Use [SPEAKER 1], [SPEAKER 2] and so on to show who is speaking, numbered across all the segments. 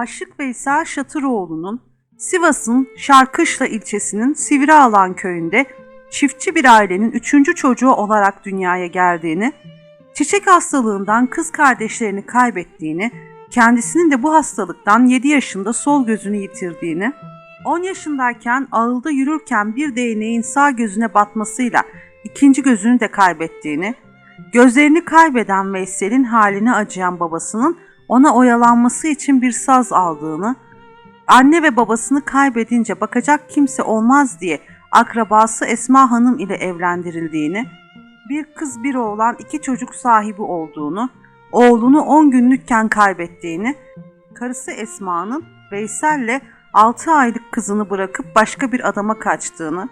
[SPEAKER 1] Aşık Veysel Şatıroğlu'nun Sivas'ın Şarkışla ilçesinin Sivrialan köyünde çiftçi bir ailenin üçüncü çocuğu olarak dünyaya geldiğini, çiçek hastalığından kız kardeşlerini kaybettiğini, kendisinin de bu hastalıktan 7 yaşında sol gözünü yitirdiğini, 10 yaşındayken ağılda yürürken bir değneğin sağ gözüne batmasıyla ikinci gözünü de kaybettiğini, gözlerini kaybeden Veysel'in haline acıyan babasının ona oyalanması için bir saz aldığını, anne ve babasını kaybedince bakacak kimse olmaz diye akrabası Esma Hanım ile evlendirildiğini, bir kız bir oğlan iki çocuk sahibi olduğunu, oğlunu 10 günlükken kaybettiğini, karısı Esma'nın Veysel'le 6 aylık kızını bırakıp başka bir adama kaçtığını,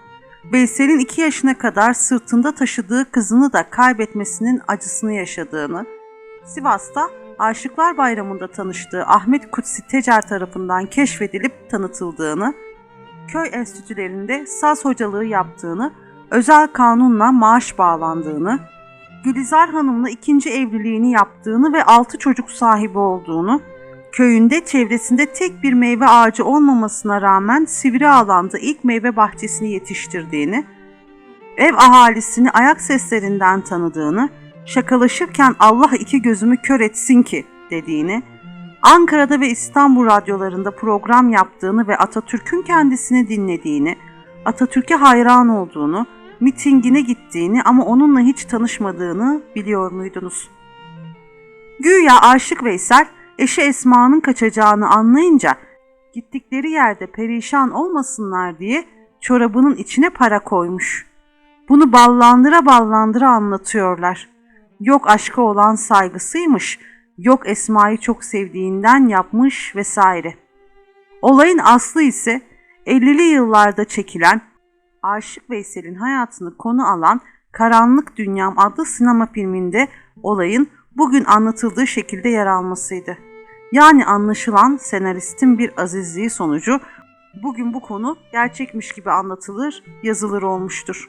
[SPEAKER 1] Veysel'in 2 yaşına kadar sırtında taşıdığı kızını da kaybetmesinin acısını yaşadığını, Sivas'ta Aşıklar Bayramı'nda tanıştığı Ahmet Kutsi Tecer tarafından keşfedilip tanıtıldığını, köy enstitülerinde saz hocalığı yaptığını, özel kanunla maaş bağlandığını, Gülizar Hanım'la ikinci evliliğini yaptığını ve altı çocuk sahibi olduğunu, köyünde çevresinde tek bir meyve ağacı olmamasına rağmen sivri alanda ilk meyve bahçesini yetiştirdiğini, ev ahalisini ayak seslerinden tanıdığını, şakalaşırken Allah iki gözümü kör etsin ki dediğini, Ankara'da ve İstanbul radyolarında program yaptığını ve Atatürk'ün kendisini dinlediğini, Atatürk'e hayran olduğunu, mitingine gittiğini ama onunla hiç tanışmadığını biliyor muydunuz? Güya Aşık Veysel eşi Esma'nın kaçacağını anlayınca gittikleri yerde perişan olmasınlar diye çorabının içine para koymuş. Bunu ballandıra ballandıra anlatıyorlar. Yok aşka olan saygısıymış, yok Esma'yı çok sevdiğinden yapmış vesaire. Olayın aslı ise 50'li yıllarda çekilen Aşık Veysel'in hayatını konu alan Karanlık Dünyam adlı sinema filminde olayın bugün anlatıldığı şekilde yer almasıydı. Yani anlaşılan senaristin bir azizliği sonucu bugün bu konu gerçekmiş gibi anlatılır, yazılır olmuştur.